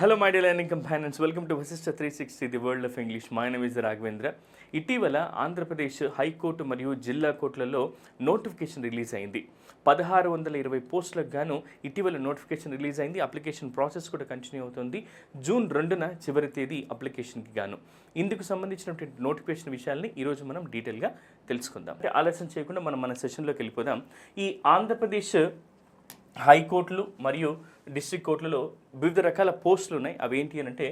Hello my dear learning companions welcome to Vasishta three sixty the world of English my name is Raghavendra ఇటీవల Andhra Pradesh high court మరియు జిల్లా కోర్టులలో notification release అయింది. పదహారు వందల ఇరవై పోస్టులకు గాను ఇటీవల నోటిఫికేషన్ రిలీజ్ అయింది. అప్లికేషన్ ప్రాసెస్ కూడా కంటిన్యూ అవుతుంది. జూన్ రెండున చివరి తేదీ అప్లికేషన్కి గాను. ఇందుకు సంబంధించినటువంటి నోటిఫికేషన్ విషయాల్ని ఈరోజు మనం డీటెయిల్గా తెలుసుకుందాం. అంటే ఆలస్యం చేయకుండా మనం మన సెషన్లోకి వెళ్ళిపోదాం. ఈ ఆంధ్రప్రదేశ్ హైకోర్టులు మరియు డిస్ట్రిక్ట్ కోర్టులలో వివిధ రకాల పోస్టులు ఉన్నాయి. అవి ఏంటి అని అంటే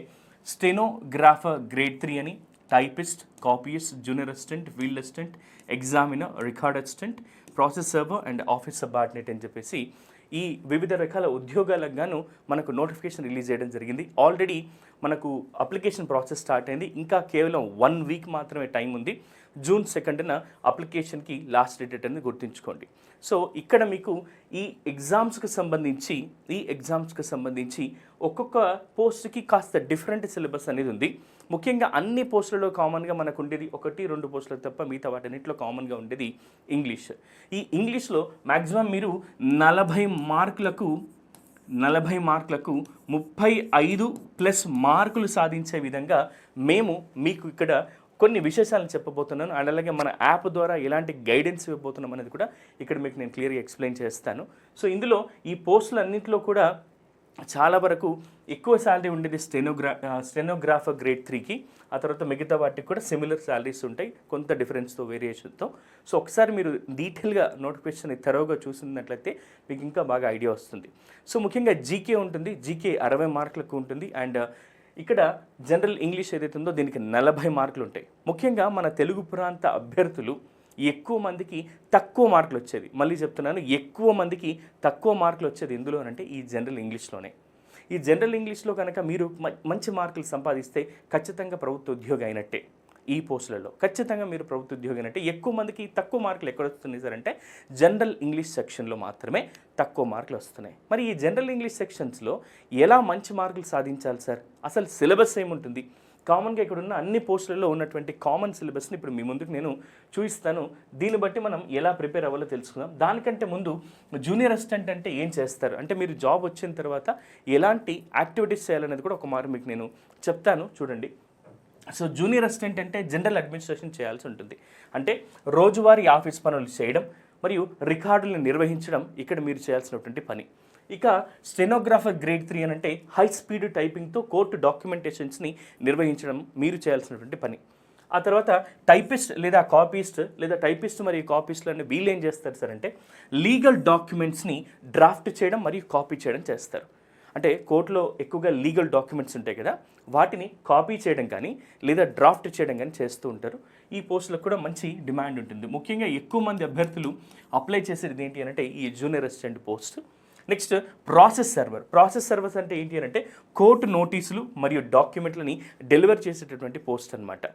స్టెనోగ్రాఫర్ గ్రేడ్ త్రీ అని typist copyist junior assistant field assistant examiner record assistant process server and office subordinate అని చెప్పేసి ఈ వివిధ రకాల ఉద్యోగాలకు గాను మనకు నోటిఫికేషన్ రిలీజ్ చేయడం జరిగింది. ఆల్రెడీ మనకు అప్లికేషన్ ప్రాసెస్ స్టార్ట్ అయింది. ఇంకా కేవలం వన్ వీక్ మాత్రమే టైం ఉంది. జూన్ సెకండ్న అప్లికేషన్కి లాస్ట్ డేట్ అనేది గుర్తుంచుకోండి. సో ఇక్కడ మీకు ఈ ఎగ్జామ్స్కి సంబంధించి ఈ ఎగ్జామ్స్కి సంబంధించి ఒక్కొక్క పోస్ట్కి కాస్త డిఫరెంట్ సిలబస్ అనేది ఉంది. ముఖ్యంగా అన్ని పోస్టులలో కామన్గా మనకు ఉండేది ఒకటి రెండు పోస్టులకు తప్ప మిగతా వాటన్నిటిలో కామన్గా ఉండేది ఇంగ్లీష్. ఈ ఇంగ్లీష్లో మ్యాక్సిమం మీరు నలభై మార్కులకు నలభై మార్కులకు ముప్పై ఐదు ప్లస్ మార్కులు సాధించే విధంగా మేము మీకు ఇక్కడ కొన్ని విశేషాలను చెప్పబోతున్నాను. అండ్ అలాగే మన యాప్ ద్వారా ఎలాంటి గైడెన్స్ ఇవ్వబోతున్నాం అనేది కూడా ఇక్కడ మీకు నేను క్లియర్గా ఎక్స్ప్లెయిన్ చేస్తాను. సో ఇందులో ఈ పోస్టులన్నింటిలో కూడా చాలా వరకు ఎక్కువ శాలరీ ఉండేది స్టెనోగ్రా స్టెనోగ్రాఫర్ గ్రేడ్ త్రీకి ఆ తర్వాత మిగతా వాటికి కూడా సిమిలర్ శాలరీస్ ఉంటాయి కొంత డిఫరెన్స్తో వేరియేషన్తో సో ఒకసారి మీరు డీటెయిల్గా నోటిఫికేషన్ తెరవగా చూసినట్లయితే మీకు ఇంకా బాగా ఐడియా వస్తుంది. సో ముఖ్యంగా జీకే ఉంటుంది జీకే అరవై మార్కులకు ఉంటుంది అండ్ ఇక్కడ జనరల్ ఇంగ్లీష్ ఏదైతే ఉందో దీనికి నలభై మార్కులు ఉంటాయి ముఖ్యంగా మన తెలుగు ప్రాంత అభ్యర్థులు ఎక్కువ మందికి తక్కువ మార్కులు వచ్చేది మళ్ళీ చెప్తున్నాను ఎక్కువ మందికి తక్కువ మార్కులు వచ్చేది ఎందులోనంటే ఈ జనరల్ ఇంగ్లీష్లోనే. ఈ జనరల్ ఇంగ్లీష్లో కనుక మీరు మంచి మార్కులు సంపాదిస్తే ఖచ్చితంగా ప్రభుత్వ ఉద్యోగి అయినట్టే ఈ పోస్టులలో. ఖచ్చితంగా మీరు ప్రభుత్వ ఉద్యోగి అయినట్టే. ఎక్కువ మందికి తక్కువ మార్కులు ఎక్కడ వస్తున్నాయి సార్ అంటే జనరల్ ఇంగ్లీష్ సెక్షన్లో మాత్రమే తక్కువ మార్కులు వస్తున్నాయి. మరి ఈ జనరల్ ఇంగ్లీష్ సెక్షన్స్లో ఎలా మంచి మార్కులు సాధించాలి సార్? అసలు సిలబస్ ఏముంటుంది? కామన్గా ఇక్కడ ఉన్న అన్ని పోస్టులలో ఉన్నటువంటి కామన్ సిలబస్ని ఇప్పుడు మీ ముందుకు నేను చూపిస్తాను. దీన్ని బట్టి మనం ఎలా ప్రిపేర్ అవ్వాలో తెలుసుకుందాం. దానికంటే ముందు జూనియర్ అసిస్టెంట్ అంటే ఏం చేస్తారు? అంటే మీరు జాబ్ వచ్చిన తర్వాత ఎలాంటి యాక్టివిటీస్ చేయాలనేది కూడా ఒక మారు మీకు నేను చెప్తాను. చూడండి. సో జూనియర్ అసిస్టెంట్ అంటే జనరల్ అడ్మినిస్ట్రేషన్ చేయాల్సి ఉంటుంది. అంటే రోజువారీ ఆఫీస్ పనులు చేయడం మరియు రికార్డులను నిర్వహించడం ఇక్కడ మీరు చేయాల్సినటువంటి పని. ఇక స్టెనోగ్రాఫర్ గ్రేడ్ త్రీ అని అంటే హై స్పీడ్ టైపింగ్తో కోర్టు డాక్యుమెంటేషన్స్ని నిర్వహించడం మీరు చేయాల్సినటువంటి పని. ఆ తర్వాత టైపిస్ట్ లేదా కాపీస్ట్ లేదా టైపిస్ట్ మరియు కాపీస్ట్లు వీళ్ళు ఏం చేస్తారు సార్ అంటే లీగల్ డాక్యుమెంట్స్ని డ్రాఫ్ట్ చేయడం మరియు కాపీ చేయడం చేస్తారు. అంటే కోర్టులో ఎక్కువగా లీగల్ డాక్యుమెంట్స్ ఉంటాయి కదా వాటిని కాపీ చేయడం కానీ లేదా డ్రాఫ్ట్ చేయడం కానీ చేస్తూ ఉంటారు. ఈ పోస్టులకు కూడా మంచి డిమాండ్ ఉంటుంది. ముఖ్యంగా ఎక్కువ మంది అభ్యర్థులు అప్లై చేసేది ఏంటి అని అంటే ఈ junior assistant post. Next process server. Process servers అంటే ఏంటి అని అంటే కోర్టు నోటీసులు మరియు డాక్యుమెంట్లని డెలివర్ చేసేటటువంటి పోస్ట్ అన్నమాట.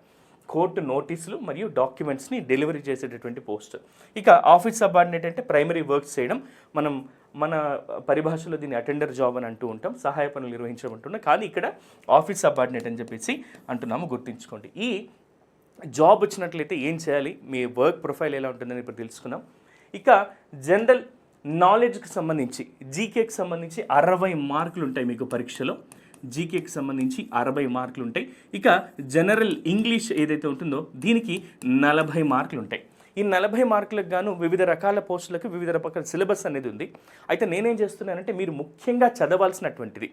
కోర్టు నోటీసులు మరియు డాక్యుమెంట్స్ని డెలివరీ చేసేటటువంటి పోస్ట్. ఇక ఆఫీస్ సబార్డినేట్ అంటే ప్రైమరీ వర్క్స్ చేయడం. మనం మన పరిభాషలో దీన్ని అటెండర్ జాబ్ అని అంటూ ఉంటాం సహాయ పనులు నిర్వహించడం అంటున్నాం కానీ ఇక్కడ ఆఫీస్ సబార్డినేట్ అని చెప్పేసి అంటున్నాము గుర్తుంచుకోండి. ఈ జాబ్ వచ్చినట్లయితే ఏం చేయాలి? మీ వర్క్ ప్రొఫైల్ ఎలా ఉంటుందని ఇప్పుడు తెలుసుకున్నాం ఇక జనరల్ నాలెడ్జ్కి సంబంధించి జీకేకి సంబంధించి అరవై మార్కులు ఉంటాయి మీకు పరీక్షలో. జీకేకి సంబంధించి అరవై మార్కులు ఉంటాయి. ఇక జనరల్ ఇంగ్లీష్ ఏదైతే ఉంటుందో దీనికి నలభై మార్కులు ఉంటాయి. ఈ నలభై మార్కులకు గాను వివిధ రకాల పోస్టులకు వివిధ రకాల సిలబస్ అనేది ఉంది. అయితే నేనేం చేస్తున్నానంటే మీరు ముఖ్యంగా చదవాల్సినటువంటిది.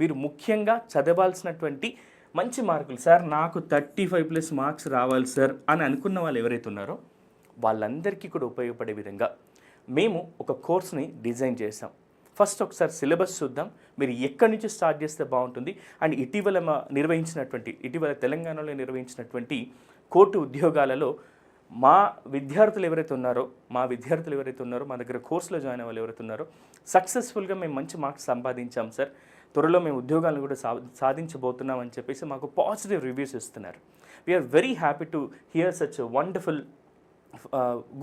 మీరు ముఖ్యంగా చదవాల్సినటువంటి మంచి మార్కులు. సార్ నాకు థర్టీ ఫైవ్ ప్లస్ మార్క్స్ రావాలి సార్ అని అనుకున్న వాళ్ళు ఎవరైతే ఉన్నారో వాళ్ళందరికీ కూడా ఉపయోగపడే విధంగా మేము ఒక కోర్స్ని డిజైన్ చేసాం ఫస్ట్ ఒకసారి సిలబస్ చూద్దాం. మీరు ఎక్కడి నుంచి స్టార్ట్ చేస్తే బాగుంటుంది? అండ్ ఇటీవల మా నిర్వహించినటువంటి ఇటీవల తెలంగాణలో నిర్వహించినటువంటి కోర్టు ఉద్యోగాలలో మా విద్యార్థులు ఎవరైతే ఉన్నారో మా విద్యార్థులు ఎవరైతే ఉన్నారో మా దగ్గర కోర్సులో జాయిన్ అవ్వాలి ఎవరైతే ఉన్నారో సక్సెస్ఫుల్గా మేము మంచి మార్క్స్ సంపాదించాం సార్. త్వరలో మేము ఉద్యోగాలను కూడా సా సాధించబోతున్నాం అని చెప్పేసి మాకు పాజిటివ్ రివ్యూస్ ఇస్తున్నారు. We're very happy to hear such wonderful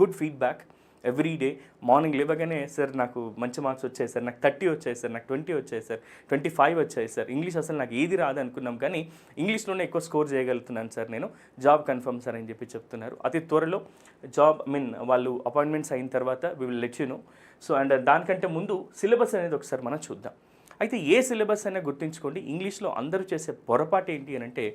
good feedback every day morning లేవగానే సార్ నాకు మంచి మార్క్స్ వచ్చాయి సార్ నాకు థర్టీ వచ్చాయి సార్ నాకు ట్వంటీ వచ్చాయి సార్ ట్వంటీ ఫైవ్ వచ్చాయి సార్ ఇంగ్లీష్ అసలు నాకు ఏది రాదు అనుకున్నాం కానీ ఇంగ్లీష్లోనే ఎక్కువ స్కోర్ చేయగలుగుతున్నాను సార్ నేను. జాబ్ కన్ఫర్మ్ సార్ అని చెప్పి చెప్తున్నారు. అతి త్వరలో జాబ్ ఐ మీన్ వాళ్ళు అపాయింట్మెంట్స్ అయిన తర్వాత we will let you know so and దానికంటే ముందు సిలబస్ అనేది ఒకసారి మనం చూద్దాం. అయితే ఏ సిలబస్ అయినా గుర్తుంచుకోండి ఇంగ్లీష్లో అందరూ చేసే పొరపాటు ఏంటి అని అంటే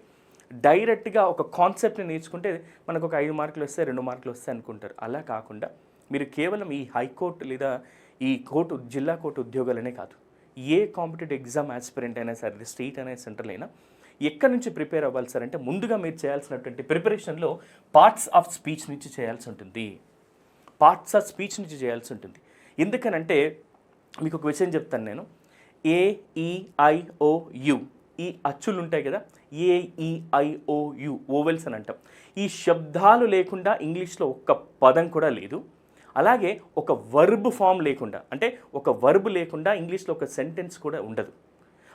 డైరెక్ట్గా ఒక కాన్సెప్ట్ని నేర్చుకుంటే మనకు ఒక ఐదు మార్కులు వస్తాయి రెండు మార్కులు వస్తాయి అనుకుంటారు. అలా కాకుండా మీరు కేవలం ఈ హైకోర్టు లేదా ఈ కోర్టు జిల్లా కోర్టు ఉద్యోగాలనే కాదు. ఏ కాంపిటేటివ్ ఎగ్జామ్ ఆస్పిరెంట్ అయినా సరే స్టేట్ అయినా సెంట్రల్ అయినా ఎక్కడి నుంచి ప్రిపేర్ అవ్వాలి సార్? అంటే ముందుగా మీరు చేయాల్సినటువంటి ప్రిపరేషన్లో పార్ట్స్ ఆఫ్ స్పీచ్ నుంచి చేయాల్సి ఉంటుంది. పార్ట్స్ ఆఫ్ స్పీచ్ నుంచి చేయాల్సి ఉంటుంది. ఎందుకనంటే మీకు ఒక విషయం చెప్తాను నేను. ఏ ఈ అచ్చులు ఉంటాయి కదా? ఏ ఓవెల్స్ అని అంటాం. ఈ శబ్దాలు లేకుండా ఇంగ్లీష్లో ఒక్క పదం కూడా లేదు. అలాగే ఒక వర్బ్ ఫామ్ లేకుండా అంటే ఒక వర్బ్ లేకుండా ఇంగ్లీష్లో ఒక సెంటెన్స్ కూడా ఉండదు.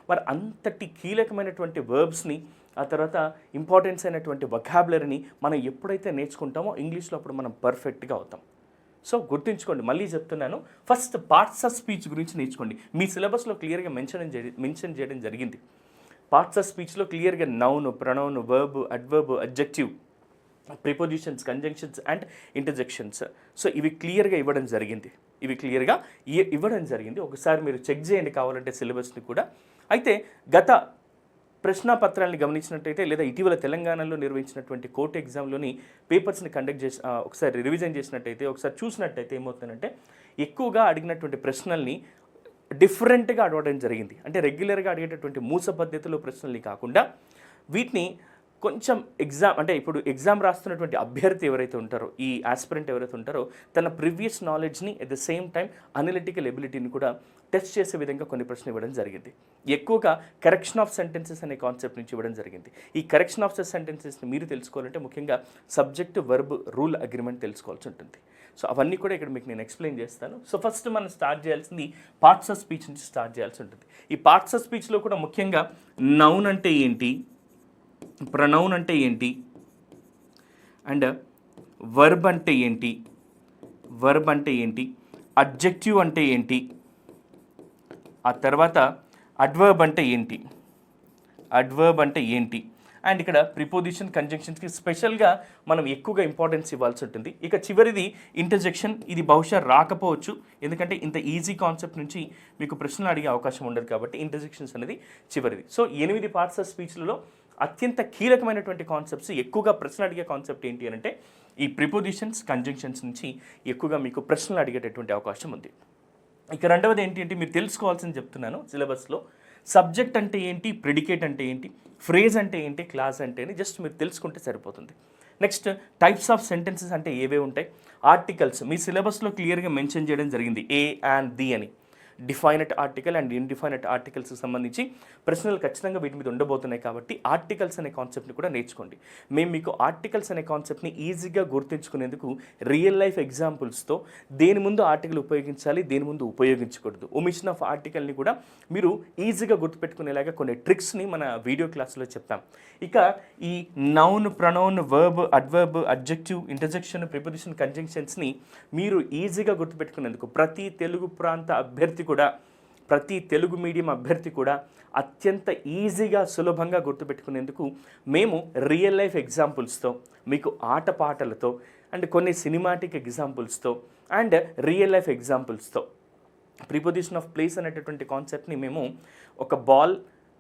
మరి అంతటి కీలకమైనటువంటి వర్బ్స్ని ఆ తర్వాత ఇంపార్టెన్స్ అయినటువంటి వొకాబులరీని మనం ఎప్పుడైతే నేర్చుకుంటామో ఇంగ్లీష్లో అప్పుడు మనం పర్ఫెక్ట్గా అవుతాం. సో గుర్తుంచుకోండి మళ్ళీ చెప్తున్నాను. ఫస్ట్ పార్ట్స్ ఆఫ్ స్పీచ్ గురించి నేర్చుకోండి. మీ సిలబస్లో క్లియర్గా మెన్షన్ మెన్షన్ చేయడం జరిగింది. పార్ట్స్ ఆఫ్ స్పీచ్లో క్లియర్గా noun pronoun verb adverb adjective prepositions conjunctions and interjections so ఇవి క్లియర్గా ఇవ్వడం జరిగింది. ఇవి క్లియర్గా ఇవ్వడం జరిగింది. ఒకసారి మీరు చెక్ చేయండి కావాలంటే సిలబస్ని కూడా. అయితే గత ప్రశ్నాపత్రాన్ని గమనించినట్టయితే లేదా ఇటీవల తెలంగాణలో నిర్వహించినటువంటి కోర్టు ఎగ్జామ్లోని పేపర్స్ని కండక్ట్ చేసి ఒకసారి రివిజన్ చేసినట్టయితే ఒకసారి చూసినట్టయితే ఏమవుతుందంటే ఎక్కువగా అడిగినటువంటి ప్రశ్నల్ని డిఫరెంట్గా అడగడం జరిగింది. అంటే రెగ్యులర్గా అడిగేటటువంటి మూస పద్ధతిలో ప్రశ్నల్ని కాకుండా వీటిని కొంచెం ఎగ్జామ్ అంటే ఇప్పుడు ఎగ్జామ్ రాస్తున్నటువంటి అభ్యర్థి ఎవరైతే ఉంటారో ఈ ఆస్పిరెంట్ ఎవరైతే ఉంటారో తన ప్రీవియస్ నాలెడ్జ్ని at the same time analytical ఎబిలిటీని కూడా టెస్ట్ చేసే విధంగా కొన్ని ప్రశ్నలు ఇవ్వడం జరిగింది. ఎక్కువగా కరెక్షన్ ఆఫ్ సెంటెన్సెస్ అనే కాన్సెప్ట్ నుంచి ఇవ్వడం జరిగింది. ఈ కరెక్షన్ ఆఫ్ ద సెంటెన్సెస్ని మీరు తెలుసుకోవాలంటే ముఖ్యంగా సబ్జెక్ట్ వర్బ్ రూల్ అగ్రిమెంట్ తెలుసుకోవాల్సి ఉంటుంది. సో అవన్నీ కూడా ఇక్కడ మీకు నేను ఎక్స్ప్లెయిన్ చేస్తాను. సో ఫస్ట్ మనం స్టార్ట్ చేయాల్సింది పార్ట్స్ ఆఫ్ స్పీచ్ నుంచి స్టార్ట్ చేయాల్సి ఉంటుంది. ఈ పార్ట్స్ ఆఫ్ స్పీచ్లో కూడా ముఖ్యంగా నౌన్ అంటే ఏంటి? ప్రనౌన్ అంటే ఏంటి? అండ్ వర్బ్ అంటే ఏంటి? వర్బ్ అంటే ఏంటి? అడ్జెక్టివ్ అంటే ఏంటి? ఆ తర్వాత అడ్వర్బ్ అంటే ఏంటి? అడ్వర్బ్ అంటే ఏంటి? అండ్ ఇక్కడ ప్రిపోజిషన్ కంజంక్షన్స్కి స్పెషల్గా మనం ఎక్కువగా ఇంపార్టెన్స్ ఇవ్వాల్సి ఉంటుంది. ఇక చివరిది ఇంటర్జెక్షన్ ఇది బహుశా రాకపోవచ్చు. ఎందుకంటే ఇంత ఈజీ కాన్సెప్ట్ నుంచి మీకు ప్రశ్నలు అడిగే అవకాశం ఉండదు కాబట్టి ఇంటర్జెక్షన్స్ అనేది చివరిది. సో ఎనిమిది పార్ట్స్ ఆఫ్ స్పీచ్లలో అత్యంత కీలకమైనటువంటి కాన్సెప్ట్స్ ఎక్కువగా ప్రశ్నలు అడిగే కాన్సెప్ట్ ఏంటి అని అంటే ఈ ప్రిపోజిషన్స్ కంజంక్షన్స్ నుంచి ఎక్కువగా మీకు ప్రశ్నలు అడిగేటటువంటి అవకాశం ఉంది. ఇక రెండవది ఏంటి అంటే మీరు తెలుసుకోవాల్సింది చెప్తున్నాను సిలబస్లో సబ్జెక్ట్ అంటే ఏంటి? ప్రిడికేట్ అంటే ఏంటి? ఫ్రేజ్ అంటే ఏంటి? క్లాస్ అంటే ఏంటి? జస్ట్ మీరు తెలుసుకుంటే సరిపోతుంది. నెక్స్ట్ టైప్స్ ఆఫ్ సెంటెన్సెస్ అంటే ఏవే ఉంటాయి? ఆర్టికల్స్ మీ సిలబస్లో క్లియర్గా మెన్షన్ చేయడం జరిగింది. ఏ అండ్ ది అని. డిఫైనట్ ఆర్టికల్ అండ్ ఇన్డిఫైనట్ ఆర్టికల్స్కి సంబంధించి ప్రశ్నలు ఖచ్చితంగా వీటి మీద ఉండబోతున్నాయి కాబట్టి ఆర్టికల్స్ అనే కాన్సెప్ట్ని కూడా నేర్చుకోండి. మేము మీకు ఆర్టికల్స్ అనే కాన్సెప్ట్ని ఈజీగా గుర్తించుకునేందుకు రియల్ లైఫ్ ఎగ్జాంపుల్స్తో దేని ముందు ఆర్టికల్ ఉపయోగించాలి దేని ముందు ఉపయోగించకూడదు. ఒమిషన్ ఆఫ్ ఆర్టికల్ని కూడా మీరు ఈజీగా గుర్తుపెట్టుకునేలాగా కొన్ని ట్రిక్స్ని మన వీడియో క్లాస్లో చెప్తాం. ఇక ఈ noun pronoun verb adverb adjective interjection preposition కంజంక్షన్స్ని మీరు ఈజీగా గుర్తుపెట్టుకునేందుకు ప్రతి తెలుగు ప్రాంత అభ్యర్థి కూడా ప్రతి తెలుగు మీడియం అభ్యర్థి కూడా అత్యంత ఈజీగా సులభంగా గుర్తుపెట్టుకునేందుకు మేము రియల్ లైఫ్ ఎగ్జాంపుల్స్తో మీకు ఆటపాటలతో అండ్ కొన్ని సినిమాటిక్ ఎగ్జాంపుల్స్తో అండ్ రియల్ లైఫ్ ఎగ్జాంపుల్స్తో ప్రిపోజిషన్ ఆఫ్ ప్లేస్ అనేటటువంటి కాన్సెప్ట్ని మేము ఒక బాల్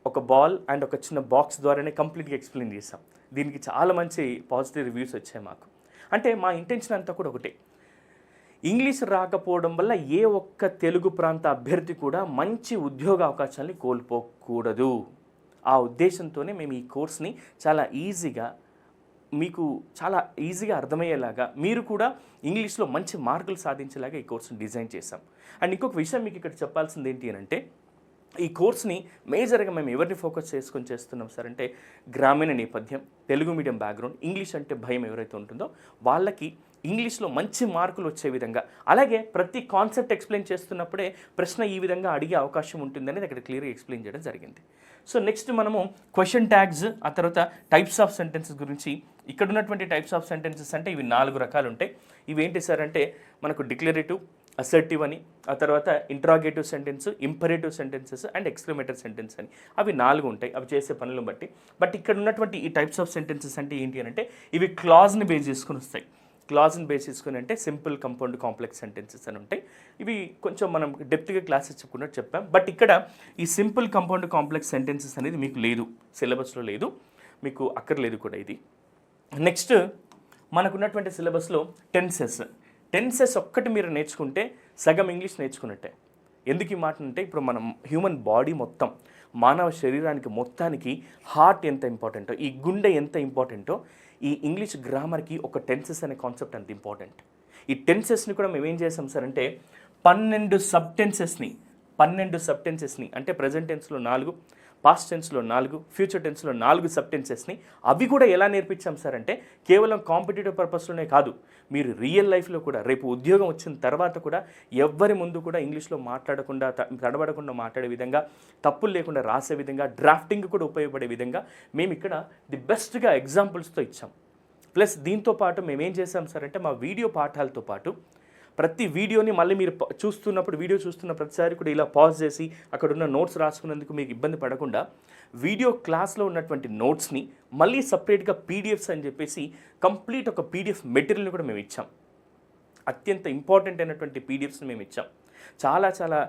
ఒక బాల్ అండ్ ఒక చిన్న బాక్స్ ద్వారానే కంప్లీట్గా ఎక్స్ప్లెయిన్ చేసాం దీనికి చాలా మంచి పాజిటివ్ రివ్యూస్ వచ్చాయి మాకు. అంటే మా ఇంటెన్షన్ అంతా కూడా ఒకటే. ఇంగ్లీష్ రాకపోవడం వల్ల ఏ ఒక్క తెలుగు ప్రాంత అభ్యర్థి కూడా మంచి ఉద్యోగ అవకాశాలని కోల్పోకూడదు. ఆ ఉద్దేశంతోనే మేము ఈ కోర్స్ని చాలా ఈజీగా మీకు చాలా ఈజీగా అర్థమయ్యేలాగా మీరు కూడా ఇంగ్లీష్లో మంచి మార్కులు సాధించేలాగా ఈ కోర్సుని డిజైన్ చేశాం. అండ్ ఇంకొక విషయం మీకు ఇక్కడ చెప్పాల్సింది ఏంటి అని అంటే ఈ కోర్స్ని మేజర్గా మేము ఎవరిని ఫోకస్ చేసుకొని చేస్తున్నాం సార్ అంటే గ్రామీణ నేపథ్యం తెలుగు మీడియం బ్యాక్గ్రౌండ్ ఇంగ్లీష్ అంటే భయం ఎవరైతే ఉంటుందో వాళ్ళకి ఇంగ్లీష్లో మంచి మార్కులు వచ్చే విధంగా. అలాగే ప్రతి కాన్సెప్ట్ ఎక్స్ప్లెయిన్ చేస్తున్నప్పుడే ప్రశ్న ఈ విధంగా అడిగే అవకాశం ఉంటుందనేది అక్కడ క్లియర్గా ఎక్స్ప్లెయిన్ చేయడం జరిగింది. సో నెక్స్ట్ మనము క్వశ్చన్ ట్యాగ్స్ ఆ తర్వాత టైప్స్ ఆఫ్ సెంటెన్సెస్ గురించి. ఇక్కడ ఉన్నటువంటి టైప్స్ ఆఫ్ సెంటెన్సెస్ అంటే ఇవి నాలుగు రకాలు ఉంటాయి. ఇవి ఏంటి సార్ అంటే మనకు డిక్లరేటివ్ అసర్టివ్ అని ఆ తర్వాత interrogative sentence imperative sentences and exclamatory sentence అని. అవి నాలుగు ఉంటాయి అవి చేసే పనులను బట్టి. బట్ ఇక్కడ ఉన్నటువంటి ఈ టైప్స్ ఆఫ్ సెంటెన్సెస్ అంటే ఏంటి అని అంటే ఇవి క్లాజ్ని బేస్ చేసుకుని వస్తాయి. క్లాజ్ని బేస్ చేసుకుని అంటే సింపుల్ కంపౌండ్ కాంప్లెక్స్ సెంటెన్సెస్ అని ఉంటాయి. ఇవి కొంచెం మనం డెప్త్గా క్లాసెస్ చెప్పుకున్నట్టు చెప్పాం. బట్ ఇక్కడ ఈ సింపుల్ కంపౌండ్ కాంప్లెక్స్ సెంటెన్సెస్ అనేది మీకు లేదు. సిలబస్లో లేదు. మీకు అక్కర్లేదు కూడా ఇది. నెక్స్ట్ మనకున్నటువంటి సిలబస్లో టెన్సెస్. టెన్సెస్ ఒక్కటి మీరు నేర్చుకుంటే సగం ఇంగ్లీష్ నేర్చుకున్నట్టే. ఎందుకు ఈ మాట అంటే ఇప్పుడు మనం హ్యూమన్ బాడీ మొత్తం మానవ శరీరానికి మొత్తానికి హార్ట్ ఎంత ఇంపార్టెంటో ఈ గుండె ఎంత ఇంపార్టెంటో ఈ ఇంగ్లీష్ గ్రామర్కి ఒక టెన్సెస్ అనే కాన్సెప్ట్ అంత ఇంపార్టెంట్. ఈ టెన్సెస్ని కూడా మేము ఏం చేసాం సార్ అంటే పన్నెండు సబ్ టెన్సెస్ని పన్నెండు సబ్ టెన్సెస్ని అంటే ప్రజెంట్ టెన్స్లో నాలుగు పాస్ట్ టెన్స్లో నాలుగు ఫ్యూచర్ టెన్స్లో నాలుగు సబ్ టెన్సెస్ని అవి కూడా ఎలా నేర్పించాం సార్ అంటే కేవలం కాంపిటేటివ్ పర్పస్లోనే కాదు మీరు రియల్ లైఫ్లో కూడా రేపు ఉద్యోగం వచ్చిన తర్వాత కూడా ఎవ్వరి ముందు కూడా ఇంగ్లీష్లో మాట్లాడకుండా తడబడకుండా మాట్లాడే విధంగా తప్పులు లేకుండా రాసే విధంగా డ్రాఫ్టింగ్ కూడా ఉపయోగపడే విధంగా మేము ఇక్కడ ది బెస్ట్గా ఎగ్జాంపుల్స్తో ఇచ్చాం. ప్లస్ దీంతో పాటు మేము ఏం చేసాం సార్ అంటే మా వీడియో పాఠాలతో పాటు ప్రతి వీడియోని మళ్ళీ మీరు చూస్తున్నప్పుడు వీడియో చూస్తున్న ప్రతిసారి కూడా ఇలా పాజ్ చేసి అక్కడ ఉన్న నోట్స్ రాసుకునేందుకు మీకు ఇబ్బంది పడకుండా వీడియో క్లాస్లో ఉన్నటువంటి నోట్స్ని మళ్ళీ సపరేట్గా పీడిఎఫ్స్ అని చెప్పేసి కంప్లీట్ ఒక పీడిఎఫ్ మెటీరియల్ని కూడా మేము ఇచ్చాం. అత్యంత ఇంపార్టెంట్ అయినటువంటి పీడిఎఫ్స్ని మేము ఇచ్చాం. చాలా చాలా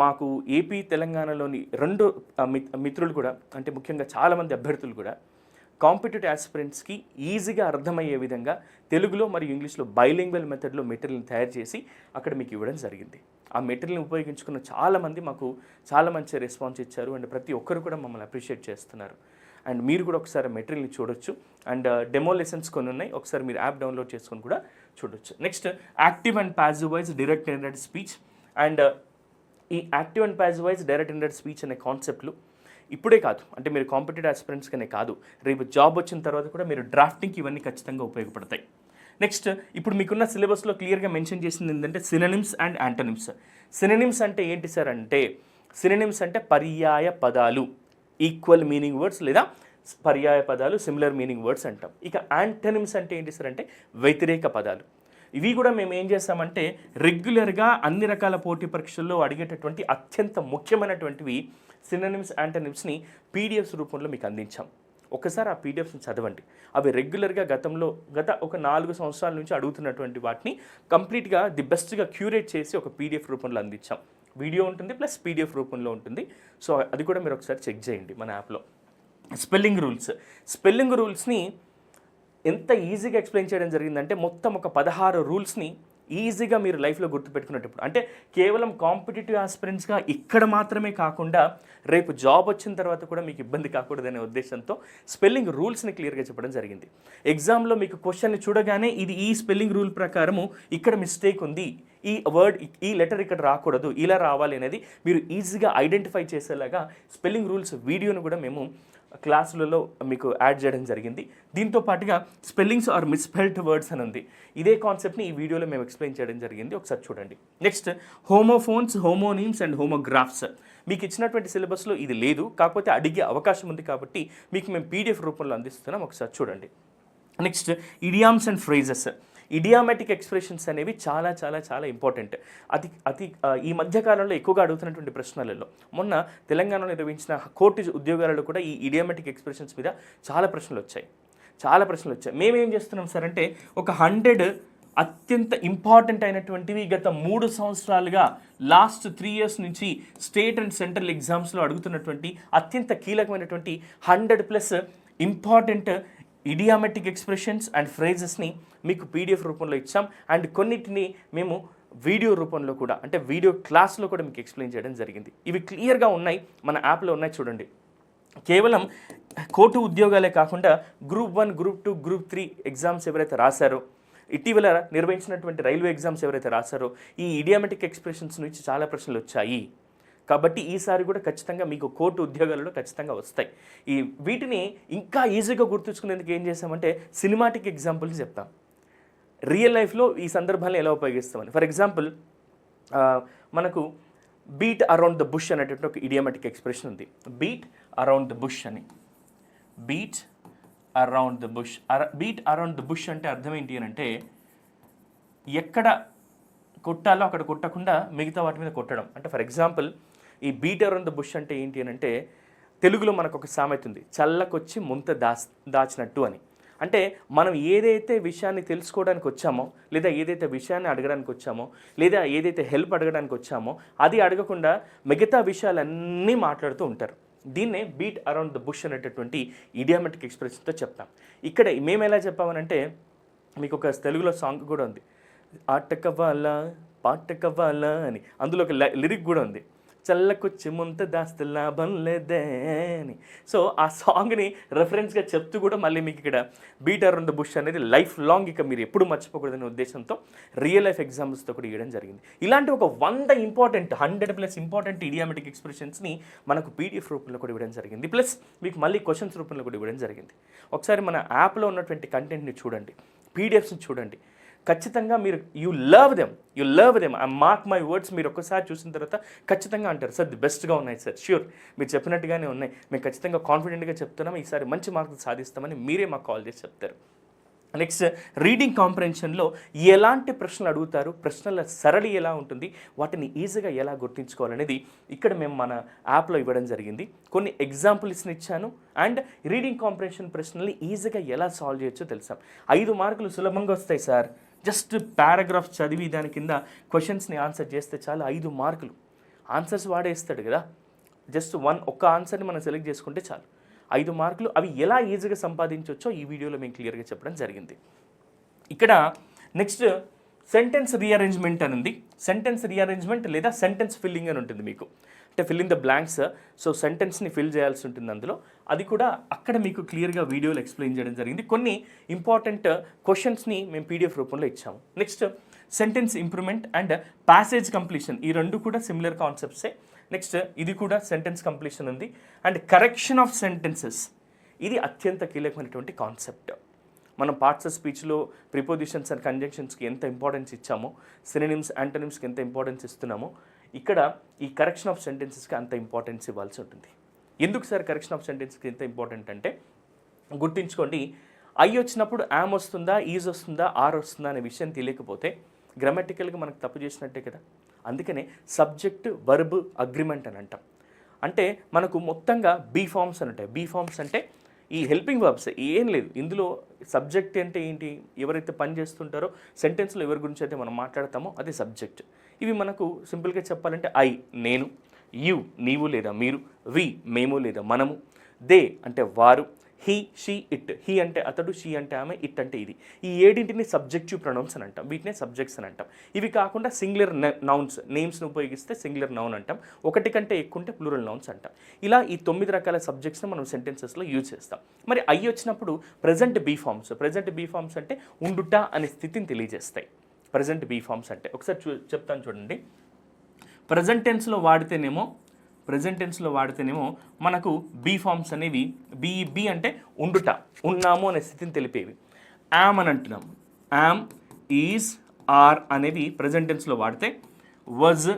మాకు ఏపీ తెలంగాణలోని రెండు మిత్రులు కూడా అంటే ముఖ్యంగా చాలామంది అభ్యర్థులు కూడా కాంపిటేటివ్ ఆస్పిరెంట్స్కి ఈజీగా అర్థమయ్యే విధంగా తెలుగులో మరియు ఇంగ్లీష్లో బైలింగ్వల్ మెథడ్లో మెటీరియల్ని తయారు చేసి అక్కడ మీకు ఇవ్వడం జరిగింది. ఆ మెటీరియల్ని ఉపయోగించుకున్న చాలామంది మాకు చాలా మంచి రెస్పాన్స్ ఇచ్చారు అండ్ ప్రతి ఒక్కరు కూడా మమ్మల్ని అప్రిషియేట్ చేస్తున్నారు. అండ్ మీరు కూడా ఒకసారి మెటీరియల్ని చూడొచ్చు అండ్ డెమో లెసన్స్ కొన్ని ఉన్నాయి ఒకసారి మీరు యాప్ డౌన్లోడ్ చేసుకొని కూడా చూడొచ్చు. Next active and passive voice direct ఇండెడ్ speech and ఈ active and passive voice direct ఇండెడ్ speech అనే కాన్సెప్ట్లు ఇప్పుడే కాదు. అంటే మీరు కాంపిటేటివ్ ఆస్పిరెంట్స్గానే కాదు. రేపు జాబ్ వచ్చిన తర్వాత కూడా మీరు డ్రాఫ్టింగ్కి ఇవన్నీ ఖచ్చితంగా ఉపయోగపడతాయి. నెక్స్ట్ ఇప్పుడు మీకున్న సిలబస్లో క్లియర్గా మెన్షన్ చేసింది ఏంటంటే సిననిమ్స్ అండ్ యాంటనిమ్స్ సిననిమ్స్ అంటే ఏంటి సార్ అంటే సిననిమ్స్ అంటే పర్యాయ పదాలు. ఈక్వల్ మీనింగ్ వర్డ్స్ లేదా పర్యాయ పదాలు సిమిలర్ మీనింగ్ వర్డ్స్ అంటాం. ఇక యాంటనిమ్స్ అంటే ఏంటి సార్ అంటే వ్యతిరేక పదాలు. ఇవి కూడా మేము ఏం చేస్తామంటే రెగ్యులర్గా అన్ని రకాల పోటీ పరీక్షల్లో అడిగేటటువంటి అత్యంత ముఖ్యమైనటువంటివి సిననిమ్స్ యాంటనిమ్స్ని పీడిఎఫ్స్ రూపంలో మీకు అందించాం. ఒకసారి ఆ పీడిఎఫ్స్ని చదవండి. అవి రెగ్యులర్గా గతంలో గత ఒక నాలుగు సంవత్సరాల నుంచి అడుగుతున్నటువంటి వాటిని కంప్లీట్గా ది బెస్ట్గా క్యూరేట్ చేసి ఒక పీడిఎఫ్ రూపంలో అందించాం. వీడియో ఉంటుంది ప్లస్ పీడిఎఫ్ రూపంలో ఉంటుంది. సో అది కూడా మీరు ఒకసారి చెక్ చేయండి మన యాప్లో స్పెల్లింగ్ రూల్స్ స్పెల్లింగ్ రూల్స్ని ఎంత ఈజీగా ఎక్స్ప్లెయిన్ చేయడం జరిగిందంటే మొత్తం ఒక పదహారు రూల్స్ని ఈజీగా మీరు లైఫ్లో గుర్తుపెట్టుకునేటప్పుడు అంటే కేవలం కాంపిటేటివ్ ఆస్పిరెంట్స్గా ఇక్కడ మాత్రమే కాకుండా రేపు జాబ్ వచ్చిన తర్వాత కూడా మీకు ఇబ్బంది కాకూడదనే ఉద్దేశంతో స్పెల్లింగ్ రూల్స్ని క్లియర్గా చెప్పడం జరిగింది. ఎగ్జామ్లో మీకు క్వశ్చన్ని చూడగానే ఇది ఈ స్పెల్లింగ్ రూల్ ప్రకారము ఇక్కడ మిస్టేక్ ఉంది ఈ వర్డ్ ఈ లెటర్ ఇక్కడ రాకూడదు ఇలా రావాలి అనేది మీరు ఈజీగా ఐడెంటిఫై చేసేలాగా స్పెల్లింగ్ రూల్స్ వీడియోను కూడా మేము క్లాసులలో మీకు యాడ్ చేయడం జరిగింది. దీంతో పాటుగా స్పెల్లింగ్స్ ఆర్ మిస్పెల్డ్ వర్డ్స్ అని ఉంది. ఇదే కాన్సెప్ట్ని ఈ వీడియోలో మేము ఎక్స్ప్లెయిన్ చేయడం జరిగింది. ఒకసారి చూడండి. Next homophones homonyms and homographs. మీకు ఇచ్చినటువంటి సిలబస్లో ఇది లేదు. కాకపోతే అడిగే అవకాశం ఉంది కాబట్టి మీకు మేము పీడిఎఫ్ రూపంలో అందిస్తున్నాం. ఒకసారి చూడండి. Next idioms and phrases. Idiomatic expressions అనేవి చాలా చాలా చాలా ఇంపార్టెంట్ అతి అతి ఈ మధ్యకాలంలో ఎక్కువగా అడుగుతున్నటువంటి ప్రశ్నలలో మొన్న తెలంగాణలో నిర్వహించిన కోర్టు ఉద్యోగాలలో కూడా ఈ ఇడియామెటిక్ ఎక్స్ప్రెషన్స్ మీద చాలా ప్రశ్నలు వచ్చాయి. చాలా ప్రశ్నలు వచ్చాయి. మేమేం చేస్తున్నాం సార్ అంటే ఒక హండ్రెడ్ అత్యంత ఇంపార్టెంట్ అయినటువంటివి గత మూడు సంవత్సరాలుగా లాస్ట్ త్రీ ఇయర్స్ నుంచి స్టేట్ అండ్ సెంట్రల్ ఎగ్జామ్స్లో అడుగుతున్నటువంటి అత్యంత కీలకమైనటువంటి hundred plus important idiomatic expressions and ఫ్రేజెస్ని మీకు పీడిఎఫ్ రూపంలో ఇచ్చాం. అండ్ కొన్నిటిని మేము వీడియో రూపంలో కూడా అంటే వీడియో క్లాస్లో కూడా మీకు ఎక్స్ప్లెయిన్ చేయడం జరిగింది. ఇవి క్లియర్గా ఉన్నాయి మన యాప్లో ఉన్నాయి చూడండి. కేవలం కోర్టు ఉద్యోగాలే కాకుండా group one group two group three exams ఎవరైతే రాశారో ఇటీవల నిర్వహించినటువంటి రైల్వే ఎగ్జామ్స్ ఎవరైతే రాశారో ఈ ఇడియామెటిక్ ఎక్స్ప్రెషన్స్ నుంచి చాలా ప్రశ్నలు వచ్చాయి. కాబట్టి ఈసారి కూడా ఖచ్చితంగా మీకు కోర్టు ఉద్యోగాలలో ఖచ్చితంగా వస్తాయి. ఈ వీటిని ఇంకా ఈజీగా గుర్తుంచుకునేందుకు ఏం చేసామంటే సినిమాటిక్ ఎగ్జాంపుల్స్ చెప్తాం. రియల్ లైఫ్లో ఈ సందర్భాలను ఎలా ఉపయోగిస్తామని. ఫర్ ఎగ్జాంపుల్ మనకు బీట్ అరౌండ్ ద బుష్ అనేటువంటి ఒక ఇడియామెటిక్ ఎక్స్ప్రెషన్ ఉంది. బీట్ అరౌండ్ ద బుష్ అని. బీట్ అరౌండ్ ద బుష్ అర బీట్ అరౌండ్ ద బుష్ అంటే అర్థం ఏంటి అని అంటే ఎక్కడ కొట్టాలో అక్కడ కొట్టకుండా మిగతా వాటి మీద కొట్టడం. అంటే ఫర్ ఎగ్జాంపుల్ ఈ బీట్ అరౌండ్ ద బుష్ అంటే ఏంటి అని అంటే తెలుగులో మనకు ఒక సామెత ఉంది చల్లకొచ్చి ముంత దాస్ దాచినట్టు అని. అంటే మనం ఏదైతే విషయాన్ని తెలుసుకోవడానికి వచ్చామో లేదా ఏదైతే విషయాన్ని అడగడానికి వచ్చామో లేదా ఏదైతే హెల్ప్ అడగడానికి వచ్చామో అది అడగకుండా మిగతా విషయాలన్నీ మాట్లాడుతూ ఉంటారు. దీన్నే బీట్ అరౌండ్ ద బుష్ అనేటటువంటి ఇడియామెటిక్ ఎక్స్ప్రెషన్తో చెప్తాం. ఇక్కడ మేము ఎలా చెప్పామనంటే మీకు ఒక తెలుగులో సాంగ్ కూడా ఉంది. ఆట కవ్వాలా పాట కవ్వాలా అని. అందులో ఒక లిరిక్ కూడా ఉంది. చల్లకొచ్చి ముంత దాస్తే లాభం లేదే అని. సో ఆ సాంగ్ని రెఫరెన్స్గా చెప్తూ కూడా మళ్ళీ మీకు ఇక్కడ బీటర్ ఉండ బుష్ అనేది లైఫ్ లాంగ్ ఇక మీరు ఎప్పుడు మర్చిపోకూడదనే ఉద్దేశంతో రియల్ లైఫ్ ఎగ్జాంపుల్స్తో కూడా ఇవ్వడం జరిగింది. ఇలాంటి ఒక వంద important hundred plus important idiomatic ఎక్స్ప్రెషన్స్ని మనకు పీడిఎఫ్ రూపంలో కూడా ఇవ్వడం జరిగింది. ప్లస్ మీకు మళ్ళీ క్వశ్చన్స్ రూపంలో కూడా ఇవ్వడం జరిగింది. ఒకసారి మన యాప్లో ఉన్నటువంటి కంటెంట్ని చూడండి. పీడిఎఫ్స్ని చూడండి. ఖచ్చితంగా మీరు you love them you love them I mark my words మీరు ఒక్కసారి చూసిన తర్వాత ఖచ్చితంగా అంటారు సార్ ది బెస్ట్గా ఉన్నాయి సార్ ష్యూర్ మీరు చెప్పినట్టుగానే ఉన్నాయి. మేము ఖచ్చితంగా కాన్ఫిడెంట్గా చెప్తున్నాం ఈసారి మంచి మార్కులు సాధిస్తామని మీరే మాకు కాల్ చేసి చెప్తారు. నెక్స్ట్ రీడింగ్ కాంప్రహెన్షన్లో ఎలాంటి ప్రశ్నలు అడుగుతారు ప్రశ్నల సరళి ఎలా ఉంటుంది వాటిని ఈజీగా ఎలా గుర్తించుకోవాలనేది ఇక్కడ మేము మన యాప్లో ఇవ్వడం జరిగింది. కొన్ని ఎగ్జాంపుల్స్ని ఇచ్చాను అండ్ రీడింగ్ కాంప్రహెన్షన్ ప్రశ్నల్ని ఈజీగా ఎలా సాల్వ్ చేయొచ్చో తెలుసాం. ఐదు మార్కులు సులభంగా వస్తాయి సార్. జస్ట్ పారాగ్రాఫ్ చదివి దాని కింద క్వశ్చన్స్ని ఆన్సర్ చేస్తే చాలు ఐదు మార్కులు. ఆన్సర్స్ వాడేస్తాడు కదా. జస్ట్ వన్ ఒక్క ఆన్సర్ని మనం సెలెక్ట్ చేసుకుంటే చాలు. ఐదు మార్కులు అవి ఎలా ఈజీగా సంపాదించవచ్చో ఈ వీడియోలో మేము క్లియర్గా చెప్పడం జరిగింది. ఇక్కడ నెక్స్ట్ సెంటెన్స్ రీఅరేంజ్మెంట్ అని ఉంది. సెంటెన్స్ రీఅరేంజ్మెంట్ లేదా సెంటెన్స్ ఫిల్లింగ్ అని ఉంటుంది మీకు. అంటే fill in the blanks so సెంటెన్స్ని fill చేయాల్సి ఉంటుంది అందులో. అది కూడా అక్కడ మీకు క్లియర్గా వీడియోలు ఎక్స్ప్లెయిన్ చేయడం జరిగింది. కొన్ని ఇంపార్టెంట్ క్వశ్చన్స్ని మేము పీడిఎఫ్ రూపంలో ఇచ్చాము. Next sentence improvement and passage completion ఈ రెండు కూడా సిమిలర్ కాన్సెప్ట్సే నెక్స్ట్ ఇది కూడా సెంటెన్స్ కంప్లీషన్ ఉంది. అండ్ కరెక్షన్ ఆఫ్ సెంటెన్సెస్ ఇది అత్యంత కీలకమైనటువంటి కాన్సెప్ట్ మనం పార్ట్స్ ఆఫ్ స్పీచ్లో ప్రిపోజిషన్స్ అండ్ కంజంక్షన్స్కి ఎంత ఇంపార్టెన్స్ ఇచ్చామో సినిమ్స్ యాంటనిమ్స్కి ఎంత ఇంపార్టెన్స్ ఇస్తున్నామో ఇక్కడ ఈ కరెక్షన్ ఆఫ్ సెంటెన్సెస్కి అంత ఇంపార్టెన్స్ ఇవ్వాల్సి ఉంటుంది. ఎందుకు సార్ కరెక్షన్ ఆఫ్ సెంటెన్స్కి ఎంత ఇంపార్టెంట్ అంటే గుర్తుంచుకోండి ఐ వచ్చినప్పుడు యామ్ వస్తుందా ఈజ్ వస్తుందా ఆర్ వస్తుందా అనే విషయం తెలియకపోతే గ్రామటికల్గా మనకు తప్పు చేసినట్టే కదా. అందుకనే సబ్జెక్ట్ వర్బ్ అగ్రిమెంట్ అని అంటాం. అంటే మనకు మొత్తంగా బీ ఫార్మ్స్ అని ఉంటాయి. బీ ఫార్మ్స్ అంటే ఈ హెల్పింగ్ వర్బ్స్ ఏం లేదు. ఇందులో సబ్జెక్ట్ అంటే ఏంటి? ఎవరైతే పని చేస్తుంటారో సెంటెన్స్లో ఎవరి గురించి అయితే మనం మాట్లాడతామో అది సబ్జెక్ట్ ఇవి మనకు సింపుల్గా చెప్పాలంటే ఐ నేను యు నీవు లేదా మీరు వి మేము లేదా మనము దే అంటే వారు హీ షీ ఇట్. హీ అంటే అతడు షీ అంటే ఆమె ఇట్ అంటే ఇది. ఈ ఏడింటిని సబ్జెక్టివ్ ప్రొనౌన్స్ అని అంటాం. వీటినే సబ్జెక్ట్స్ అని అంటాం. ఇవి కాకుండా సింగులర్ నౌన్స్ నేమ్స్ని ఉపయోగిస్తే సింగులర్ నౌన్ అంటాం. ఒకటి కంటే ఎక్కువ ఉంటే ప్లూరల్ నౌన్స్ అంటాం. ఇలా ఈ తొమ్మిది రకాల సబ్జెక్ట్స్ని మనం సెంటెన్సెస్లో యూజ్ చేస్తాం. మరి ఐ వచ్చినప్పుడు present be forms present be forms అంటే ఉండుట అనే స్థితిని తెలియజేస్తాయి. ప్రజెంట్ బీ ఫార్మ్స్ అంటే ఒకసారి చూ చెప్తాను చూడండి. ప్రజెంట్ టెన్స్లో వాడితేనేమో ప్రజెంట్ టెన్స్లో వాడితేనేమో మనకు బీ ఫార్మ్స్ అనేవి బీ బీ అంటే ఉండుట ఉన్నాము అనే స్థితిని తెలిపేవి. యామ్ అని అంటున్నాం. యామ్ ఈజ్ ఆర్ అనేవి ప్రజెంట్ టెన్స్లో వాడితే వజ్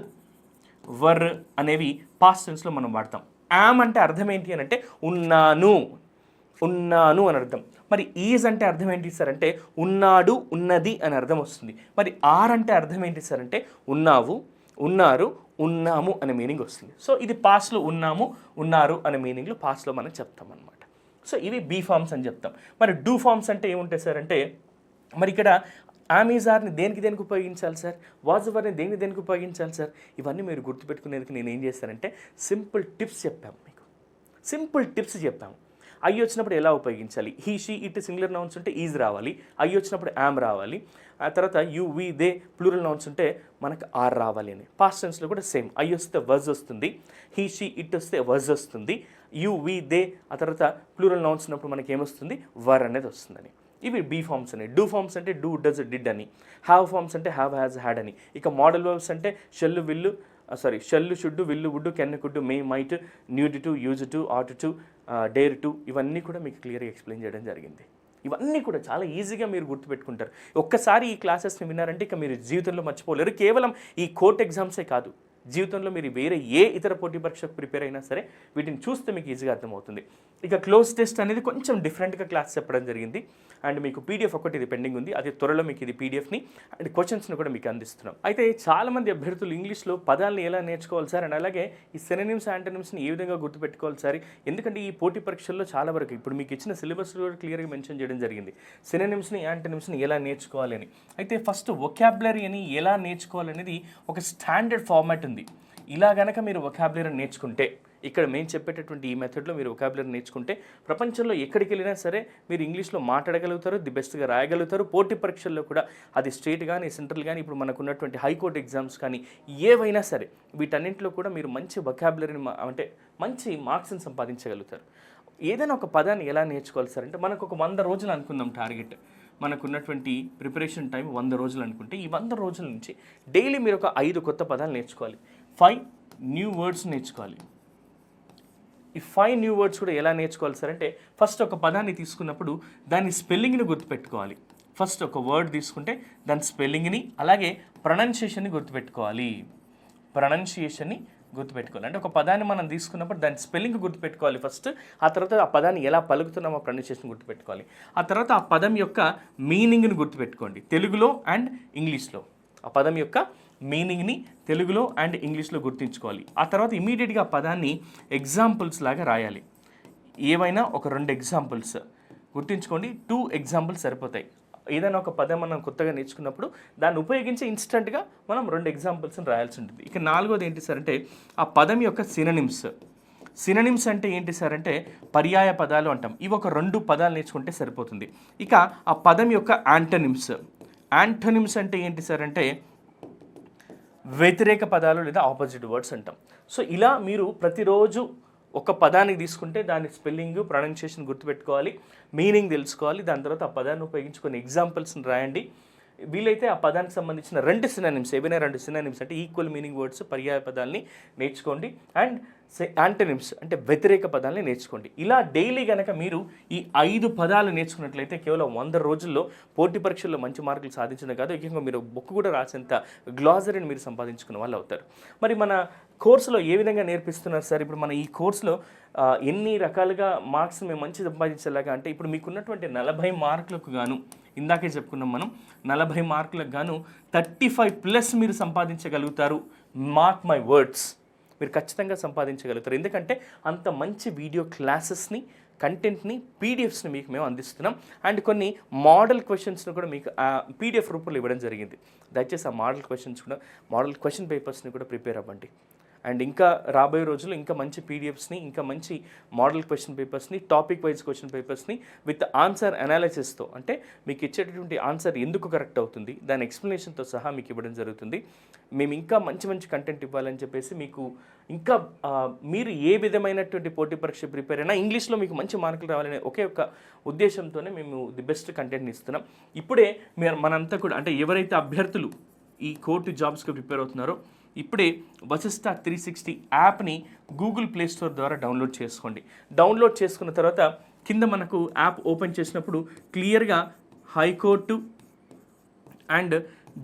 వర్ అనేవి పాస్ట్ టెన్స్లో మనం వాడతాం. యామ్ అంటే అర్థం ఏంటి అని అంటే ఉన్నాను ఉన్నాను అని అర్థం. మరి ఈజ్ అంటే అర్థం ఏంటి సార్ అంటే ఉన్నాడు ఉన్నది అని అర్థం వస్తుంది. మరి ఆర్ అంటే అర్థం ఏంటి సార్ అంటే ఉన్నావు ఉన్నారు ఉన్నాము అనే మీనింగ్ వస్తుంది. సో ఇది పాస్ట్లో ఉన్నాము ఉన్నారు అనే మీనింగ్లో పాస్ట్లో మనం చెప్తాం అనమాట సో ఇవి బీ ఫార్మ్స్ అని చెప్తాం. మరి డూ ఫార్మ్స్ అంటే ఏముంటాయి సార్ అంటే మరి ఇక్కడ ఆమెజార్ని దేనికి దేనికి ఉపయోగించాలి సార్ వాజవర్ని దేనికి దేనికి ఉపయోగించాలి సార్ ఇవన్నీ మీరు గుర్తుపెట్టుకునేందుకు నేను ఏం చేస్తానంటే సింపుల్ టిప్స్ చెప్పాము మీకు. సింపుల్ టిప్స్ చెప్పాము. అయ్యి వచ్చినప్పుడు ఎలా ఉపయోగించాలి? He she it singular nouns ఉంటే ఈజ్ రావాలి. అయ్యి వచ్చినప్పుడు యామ్ రావాలి. ఆ తర్వాత you we they plural nouns ఉంటే మనకు ఆర్ రావాలి అని. పాస్ట్ టెన్స్లో కూడా సేమ్ ఐ వస్తే వజ్ వస్తుంది. హీ షీ ఇట్ వస్తే వజ్ వస్తుంది. యూ వి దే ఆ తర్వాత ప్లూరల్ నౌన్స్ ఉన్నప్పుడు మనకి ఏమొస్తుంది వర్ అనేది వస్తుందని. ఇవి బీ ఫార్మ్స్ అని. డూ ఫార్మ్స్ అంటే డూ డస్ డిడ్ అని. హ్యావ్ ఫార్మ్స్ అంటే హ్యావ్ హ్యాజ్ హ్యాడ్ అని. ఇక మోడల్ వర్బ్స్ అంటే shall will sorry shall should will would can could may might need to use to ought to dare to ఇవన్నీ కూడా మీకు క్లియర్గా ఎక్స్ప్లెయిన్ చేయడం జరిగింది. ఇవన్నీ కూడా చాలా ఈజీగా మీరు గుర్తుపెట్టుకుంటారు. ఒక్కసారి ఈ క్లాసెస్ని విన్నారంటే ఇక మీరు జీవితంలో మర్చిపోలేరు. కేవలం ఈ కోర్ట్ ఎగ్జామ్సే కాదు. జీవితంలో మీరు వేరే ఏ ఇతర పోటీ పరీక్షకు ప్రిపేర్ అయినా సరే వీటిని చూస్తే మీకు ఈజీగా అర్థమవుతుంది. ఇక క్లోజ్ టెస్ట్ అనేది కొంచెం డిఫరెంట్గా క్లాస్ చెప్పడం జరిగింది. అండ్ మీకు పీడిఎఫ్ ఒకటి ఇది పెండింగ్ ఉంది. అది త్వరలో మీకు ఇది పీడిఎఫ్ని అండ్ క్వశ్చన్స్ని కూడా మీకు అందిస్తున్నాం. అయితే చాలామంది అభ్యర్థులు ఇంగ్లీష్లో పదాలను ఎలా నేర్చుకోవాలి సార్? అండ్ అలాగే ఈ సెననిమ్స్ యాంటనిమ్స్ని ఏ విధంగా గుర్తుపెట్టుకోవాలి సార్? ఎందుకంటే ఈ పోటీ పరీక్షల్లో చాలా వరకు ఇప్పుడు మీకు ఇచ్చిన సిలబస్ కూడా క్లియర్గా మెన్షన్ చేయడం జరిగింది. సెననిమ్స్ని యాంటనిమ్స్ని ఎలా నేర్చుకోవాలి అని. అయితే ఫస్ట్ వొకాబులరీ అని ఎలా నేర్చుకోవాలనేది ఒక స్టాండర్డ్ ఫార్మాట్ ఉంది. ఇలా గనక మీరు వొకాబులరీ నేర్చుకుంటే ఇక్కడ మేము చెప్పేటటువంటి ఈ మెథడ్లో మీరు వొకాబులరీ నేర్చుకుంటే ప్రపంచంలో ఎక్కడికి వెళ్ళినా సరే మీరు ఇంగ్లీష్లో మాట్లాడగలుగుతారు ది బెస్ట్గా రాయగలుగుతారు. పోటీ పరీక్షల్లో కూడా అది స్టేట్ కానీ సెంట్రల్ కానీ ఇప్పుడు మనకున్నటువంటి హైకోర్టు ఎగ్జామ్స్ కానీ ఏవైనా సరే వీటన్నింటిలో కూడా మీరు మంచి వొకాబులరీని అంటే మంచి మార్క్స్ని సంపాదించగలుగుతారు. ఏదైనా ఒక పదాన్ని ఎలా నేర్చుకోవాలి సార్? అంటే మనకు ఒక వంద రోజులు అనుకుందాం టార్గెట్ మనకున్నటువంటి ప్రిపరేషన్ టైం వంద రోజులు అనుకుంటే ఈ వంద రోజుల నుంచి డైలీ మీరు ఒక ఐదు కొత్త పదాలు నేర్చుకోవాలి. ఫైవ్ న్యూ వర్డ్స్ నేర్చుకోవాలి. ఈ ఫైవ్ న్యూ వర్డ్స్ కూడా ఎలా నేర్చుకోవాలి సార్ అంటే ఫస్ట్ ఒక పదాన్ని తీసుకున్నప్పుడు దాని స్పెల్లింగ్ని గుర్తుపెట్టుకోవాలి. ఫస్ట్ ఒక వర్డ్ తీసుకుంటే దాని స్పెల్లింగ్ని అలాగే ప్రొనౌన్సియేషన్ని గుర్తుపెట్టుకోవాలి. ప్రొనౌన్సియేషన్ని గుర్తుపెట్టుకోవాలి అంటే ఒక పదాన్ని మనం తీసుకున్నప్పుడు దాని స్పెల్లింగ్ గుర్తుపెట్టుకోవాలి ఫస్ట్. ఆ తర్వాత ఆ పదాన్ని ఎలా పలుకుతున్నామో ప్రొనౌన్సియేషన్ గుర్తుపెట్టుకోవాలి. ఆ తర్వాత ఆ పదం యొక్క మీనింగ్ని గుర్తుపెట్టుకోండి. తెలుగులో అండ్ ఇంగ్లీష్లో. ఆ పదం యొక్క మీనింగ్ని తెలుగులో అండ్ ఇంగ్లీష్లో గుర్తుంచుకోవాలి. ఆ తర్వాత ఇమీడియట్గా ఆ పదాన్ని ఎగ్జాంపుల్స్ లాగా రాయాలి. ఏవైనా ఒక రెండు ఎగ్జాంపుల్స్. గుర్తుంచుకోండి టూ ఎగ్జాంపుల్స్ సరిపోతాయి. ఏదైనా ఒక పదం మనం కొత్తగా నేర్చుకున్నప్పుడు దాన్ని ఉపయోగించి ఇన్స్టెంట్గా మనం రెండు ఎగ్జాంపుల్స్ని రాయాల్సి ఉంటుంది. ఇక నాలుగోది ఏంటి సార్ అంటే ఆ పదం యొక్క సిననిమ్స్ సిననిమ్స్ అంటే ఏంటి సార్ అంటే పర్యాయ పదాలు అంటాం. ఇవి ఒక రెండు పదాలు నేర్చుకుంటే సరిపోతుంది. ఇక ఆ పదం యొక్క యాంటనిమ్స్ యాంటనిమ్స్ అంటే ఏంటి సార్ అంటే వ్యతిరేక పదాలు లేదా ఆపోజిట్ వర్డ్స్ అంటాం. సో ఇలా మీరు ప్రతిరోజు ఒక పదానికి తీసుకుంటే దాని స్పెల్లింగ్ ప్రొనౌన్సియేషన్ గుర్తుపెట్టుకోవాలి మీనింగ్ తెలుసుకోవాలి దాని తర్వాత ఆ పదాన్ని ఉపయోగించుకొని ఎగ్జాంపుల్స్ని రాయండి. వీలైతే ఆ పదానికి సంబంధించిన రెండు సినానిమ్స్ ఏవైనా రెండు సినానిమ్స్ అంటే ఈక్వల్ మీనింగ్ వర్డ్స్ పర్యాయ పదాలని నేర్చుకోండి. అండ్ యాంటనిమ్స్ అంటే వ్యతిరేక పదాలని నేర్చుకోండి. ఇలా డైలీ కనుక మీరు ఈ ఐదు పదాలు నేర్చుకున్నట్లయితే కేవలం వంద రోజుల్లో పోటీ పరీక్షల్లో మంచి మార్కులు సాధించడం కాదు. ముఖ్యంగా మీరు బుక్ కూడా రాసేంత గ్లాజరీని మీరు సంపాదించుకున్న వాళ్ళు అవుతారు. మరి మన కోర్సులో ఏ విధంగా నేర్పిస్తున్నారు సార్? ఇప్పుడు మన ఈ కోర్సులో ఎన్ని రకాలుగా మార్క్స్ మేము మంచి సంపాదించేలాగా అంటే ఇప్పుడు మీకున్నటువంటి నలభై మార్కులకు గాను ఇందాకే చెప్పుకున్నాం మనం నలభై మార్కులకు గాను థర్టీ ఫైవ్ ప్లస్ మీరు సంపాదించగలుగుతారు. మార్క్ మై వర్డ్స్ మీరు ఖచ్చితంగా సంపాదించగలుగుతారు. ఎందుకంటే అంత మంచి వీడియో క్లాసెస్ని కంటెంట్ని పీడిఎఫ్స్ని మీకు మేము అందిస్తున్నాం. అండ్ కొన్ని మోడల్ క్వశ్చన్స్ని కూడా మీకు పీడిఎఫ్ రూపంలో ఇవ్వడం జరిగింది. దయచేసి ఆ మోడల్ క్వశ్చన్స్ కూడా మోడల్ క్వశ్చన్ పేపర్స్ని కూడా ప్రిపేర్ అవ్వండి. అండ్ ఇంకా రాబోయే రోజుల్లో ఇంకా మంచి పీడిఎఫ్స్ని ఇంకా మంచి మోడల్ క్వశ్చన్ పేపర్స్ని టాపిక్ వైజ్ క్వశ్చన్ పేపర్స్ని విత్ ఆన్సర్ అనాలిసిస్తో అంటే మీకు ఇచ్చేటటువంటి ఆన్సర్ ఎందుకు కరెక్ట్ అవుతుంది దాని ఎక్స్ప్లెనేషన్తో సహా మీకు ఇవ్వడం జరుగుతుంది. మేము ఇంకా మంచి మంచి కంటెంట్ ఇవ్వాలని చెప్పేసి మీకు ఇంకా మీరు ఏ విధమైనటువంటి పోటీ పరీక్ష ప్రిపేర్ అయినా ఇంగ్లీష్లో మీకు మంచి మార్కులు రావాలనే ఒకే ఒక ఉద్దేశంతోనే మేము ది బెస్ట్ కంటెంట్ని ఇస్తున్నాం. ఇప్పుడే మీరు మనంతా కూడా అంటే ఎవరైతే అభ్యర్థులు ఈ కోర్టు జాబ్స్కి ప్రిపేర్ అవుతున్నారో ఇప్పుడే వశిష్ట త్రీ సిక్స్టీ యాప్ని గూగుల్ ప్లే స్టోర్ ద్వారా డౌన్లోడ్ చేసుకోండి. డౌన్లోడ్ చేసుకున్న తర్వాత కింద మనకు యాప్ ఓపెన్ చేసినప్పుడు క్లియర్గా హైకోర్టు అండ్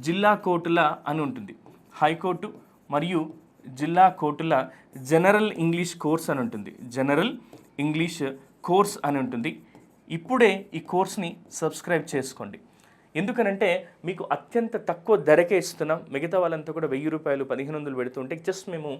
జిల్లా కోర్టుల అని ఉంటుంది. హైకోర్టు మరియు జిల్లా కోర్టుల జనరల్ ఇంగ్లీష్ కోర్స్ అని ఉంటుంది. జనరల్ ఇంగ్లీష్ కోర్స్ అని ఉంటుంది. ఇప్పుడే ఈ కోర్స్ని సబ్స్క్రైబ్ చేసుకోండి. ఎందుకనంటే మీకు అత్యంత తక్కువ ధరకే ఇస్తున్నాం. మిగతా వాళ్ళంతా కూడా వెయ్యి రూపాయలు పదిహేను వందలు పెడుతుంటే జస్ట్ మేము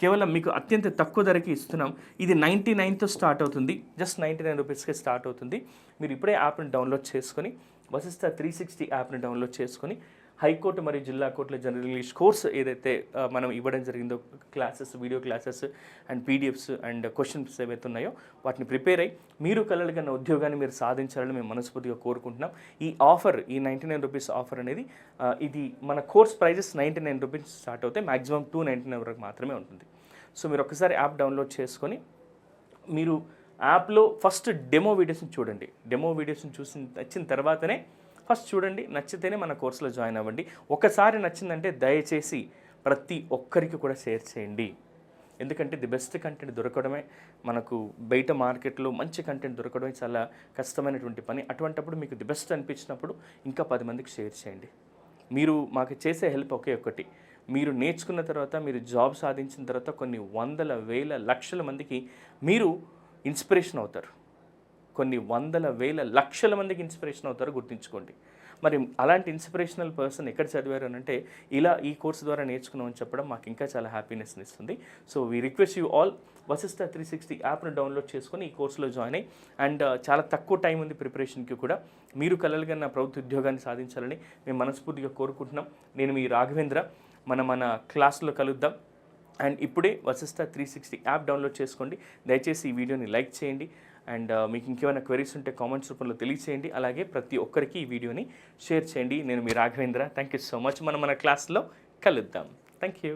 కేవలం మీకు అత్యంత తక్కువ ధరకి ఇస్తున్నాం. ఇది నైంటీ నైన్తో స్టార్ట్ అవుతుంది. జస్ట్ నైంటీ నైన్ రూపీస్కే స్టార్ట్ అవుతుంది. మీరు ఇప్పుడే యాప్ని డౌన్లోడ్ చేసుకొని వశిష్ట త్రీ సిక్స్టీ యాప్ని డౌన్లోడ్ చేసుకొని హైకోర్టు మరియు జిల్లా కోర్టులో జనరల్ ఇంగ్లీష్ కోర్స్ ఏదైతే మనం ఇవ్వడం జరిగిందో classes video classes and PDFs and questions ఏవైతే ఉన్నాయో వాటిని ప్రిపేర్ అయ్యి మీరు కలలుగన్న ఉద్యోగాన్ని మీరు సాధించాలని మేము మనస్ఫూర్తిగా కోరుకుంటున్నాం. ఈ ఆఫర్ ఈ నైంటీ నైన్ రూపీస్ ఆఫర్ అనేది ఇది మన course prices ninety nine rupees start అవుతాయి. మ్యాక్సిమం టూ నైంటీ నైన్ వరకు మాత్రమే ఉంటుంది. సో మీరు ఒకసారి యాప్ డౌన్లోడ్ చేసుకొని మీరు యాప్లో ఫస్ట్ డెమో వీడియోస్ని చూడండి. డెమో వీడియోస్ని చూసిన నచ్చిన తర్వాతనే ఫస్ట్ చూడండి. నచ్చితేనే మన కోర్సులో జాయిన్ అవ్వండి. ఒకసారి నచ్చిందంటే దయచేసి ప్రతి ఒక్కరికి కూడా షేర్ చేయండి. ఎందుకంటే ది బెస్ట్ కంటెంట్ దొరకడమే మనకు బయట మార్కెట్లో మంచి కంటెంట్ దొరకడమే చాలా కష్టమైనటువంటి పని. అటువంటప్పుడు మీకు ది బెస్ట్ అనిపించినప్పుడు ఇంకా పది మందికి షేర్ చేయండి. మీరు మాకు చేసే హెల్ప్ ఒకే ఒక్కటి. మీరు నేర్చుకున్న తర్వాత మీరు జాబ్ సాధించిన తర్వాత కొన్ని వందల వేల లక్షల మందికి మీరు ఇన్స్పిరేషన్ అవుతారు. కొన్ని వందల వేల లక్షల మందికి ఇన్స్పిరేషన్ అవుతారు గుర్తుంచుకోండి. మరి అలాంటి ఇన్స్పిరేషనల్ పర్సన్ ఎక్కడ చదివారు అని అంటే ఇలా ఈ కోర్సు ద్వారా నేర్చుకున్నామని చెప్పడం మాకు ఇంకా చాలా హ్యాపీనెస్ని ఇస్తుంది. So we request you all Vasishta three sixty యాప్ను డౌన్లోడ్ చేసుకొని ఈ కోర్సులో జాయిన్ అయ్యి అండ్ uh, చాలా తక్కువ టైం ఉంది ప్రిపరేషన్కి కూడా. మీరు కలలుగా నా ప్రభుత్వ ఉద్యోగాన్ని సాధించాలని మేము మనస్ఫూర్తిగా కోరుకుంటున్నాం. నేను మీ రాఘవేంద్ర. మన మన క్లాస్లో కలుద్దాం. అండ్ ఇప్పుడే Vasishta three sixty app download చేసుకోండి. దయచేసి ఈ వీడియోని లైక్ చేయండి. అండ్ మీకు ఇంకేమైనా క్వెరీస్ ఉంటే కామెంట్స్ రూపంలో తెలియచేయండి. అలాగే ప్రతి ఒక్కరికి ఈ వీడియోని షేర్ చేయండి. నేను మీ Raghavendra. Thank you so much. మనం మన క్లాస్లో కలుద్దాం. Thank you